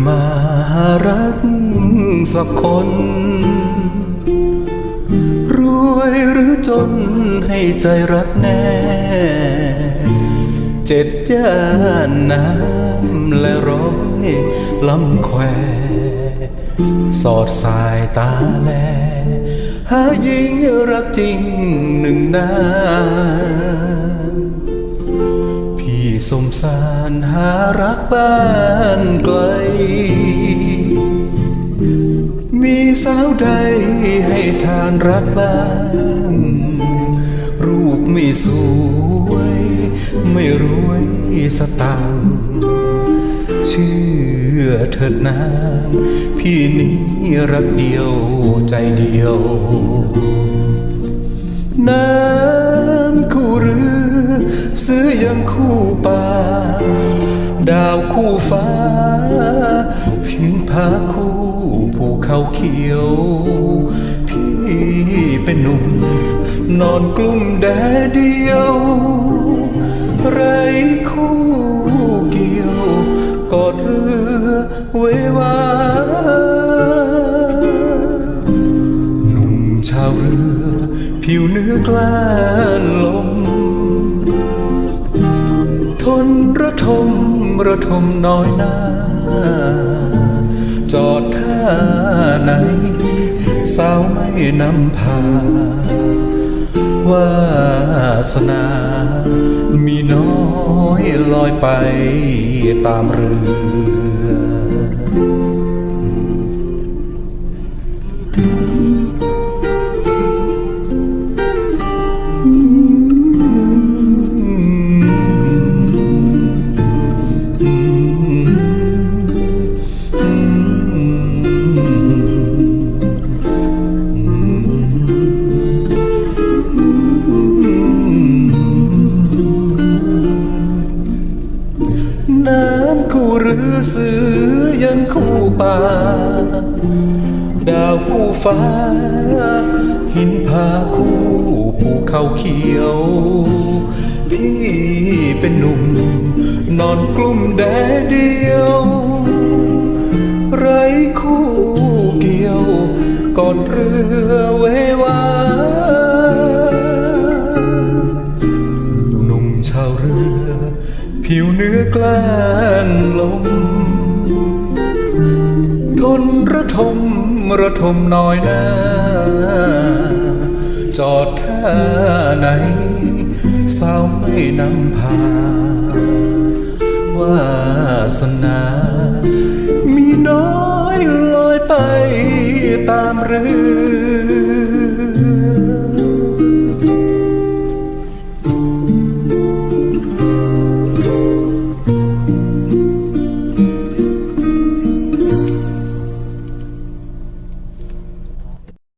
รือมารักสักคน รวยหรือจนให้ใจรักแน่ เจ็ดย่านน้ำและร้อยลำแคว สอดสายตาแล หาหญิงรักจริงหนึ่งนา สมสารหารักบ้านไกล มีสาวใดให้ทานรักบ้าง รูปไม่สวย ไม่รวยสตางค์เชื่อเถิดนางพี่นี้รักเดียวใจเดียว ซื้อยังคู่ป่า ดาวคู่ฟ้า พิงพาคู่ภูเขาเขียว พี่เป็นหนุ่ม นอนกลุ่มแดดเดียว ไรคู่เกี่ยว กอดเรือเววาหนุ่มชาวเรือ ผิวเนื้อกล้านลม ระทมระทมน้อยนาจอดท่าไหน สาวไม่นำพาวาสนา มีน้อยลอยไปตามเรือ น้ำคู่หรือซื้อยังคู่ป่า ดาวคู่ฟ้า หินผาคู่ภูเขาเขียว พี่เป็นหนุ่ม นอนกลุ่มแดดเดียว ไรคู่เกี่ยว ก่อนเรือเววาหนุ่มชาวเรือ ผิวเนื้อกล้านลม ทนระทมระทมน้อยหน้า จอดท่าไหนสาวไม่นำพาวาสนา